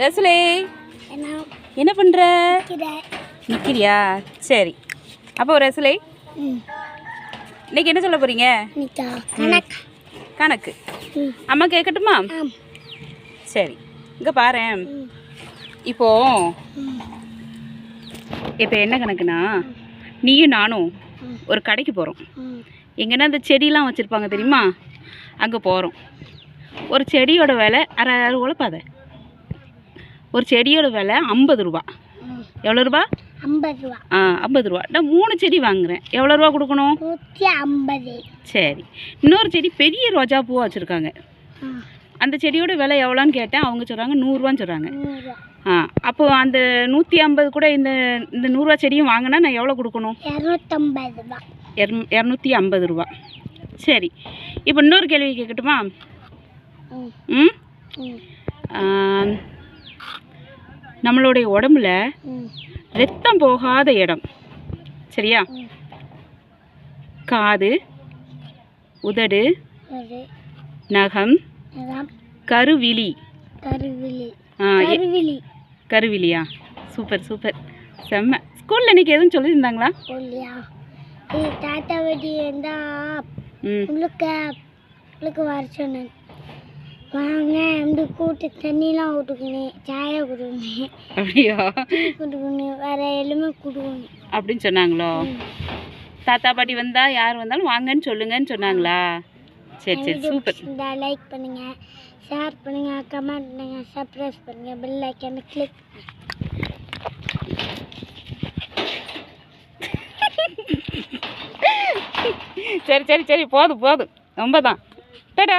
ரசலே என்ன? பண்ணுற நிற்கிறியா சரி. அப்போ ரசலை இன்னைக்கு என்ன சொல்ல போகிறீங்க கணக்கு. அம்மா கேட்கட்டுமா? சரி. இங்கே பாரேன். ம். இப்போ இப்போ என்ன கணக்குனா நீயும் நானும். ஒரு கடைக்கு போகிறோம் எங்கன்னா அந்த செடியெலாம் வச்சுருப்பாங்க தெரியுமா? அங்கே போகிறோம் ஒரு செடியோட விலை அரை அரை உழைப்பாத ஒரு செடியோட விலை ஐம்பது ரூபா. எவ்வளோ ரூபா? ஐம்பது ரூபா. ஆ ஐம்பது ரூபா. நான் மூணு செடி வாங்குறேன். எவ்வளோ ரூபா கொடுக்கணும்? நூற்றி ஐம்பது. சரி. இன்னொரு செடி பெரிய ரோஜா பூவாக வச்சுருக்காங்க. அந்த செடியோட விலை எவ்வளோன்னு கேட்டேன். அவங்க சொல்கிறாங்க நூறுரூவான்னு சொல்கிறாங்க ஆ அப்போ அந்த நூற்றி ஐம்பது கூட இந்த இந்த நூறுரூவா செடியும் வாங்கினா நான் எவ்வளோ கொடுக்கணும்? இரநூத்தம்பது ரூபா. இரு இரநூத்தி ஐம்பது ரூபா. சரி. இப்போ இன்னொரு கேள்வி கேட்கட்டுமா? ம். ம்? ம். ஆ, நம்மளுடைய உடம்புல ரத்தம் போகாத இடம். சரியா? காது உதடு நகம் கருவிழி. கருவிழியா? Super super. செம்ம. ஸ்கூலில் இன்னைக்கு எதுவும் சொல்லியிருந்தாங்களா? தாத்தா வெடி இருந்தா உங்களுக்கு உங்களுக்கு வர சொன்னேன். வாங்க வந்து கூட்டு தண்ணிலாம் விட்டுக்கணும் சாயை கொடுக்கணும் அப்படியா? கொடுக்கணும் வேற எல்லாமே கொடுக்கணும். அப்படின்னு சொன்னாங்களோ? தாத்தா பாட்டி வந்தா யார் வந்தாலும் வாங்கன்னு சொல்லுங்கன்னு சொன்னாங்களா? சரி சரி சூப்பர். லைக் பண்ணுங்க ஷேர் பண்ணுங்க கமெண்ட் பண்ணுங்க சப்ஸ்கிரைப் பண்ணுங்க பெல் ஐக்கான கிளிக் சரி சரி சரி போதும் போதும். ரொம்ப தான் டடா.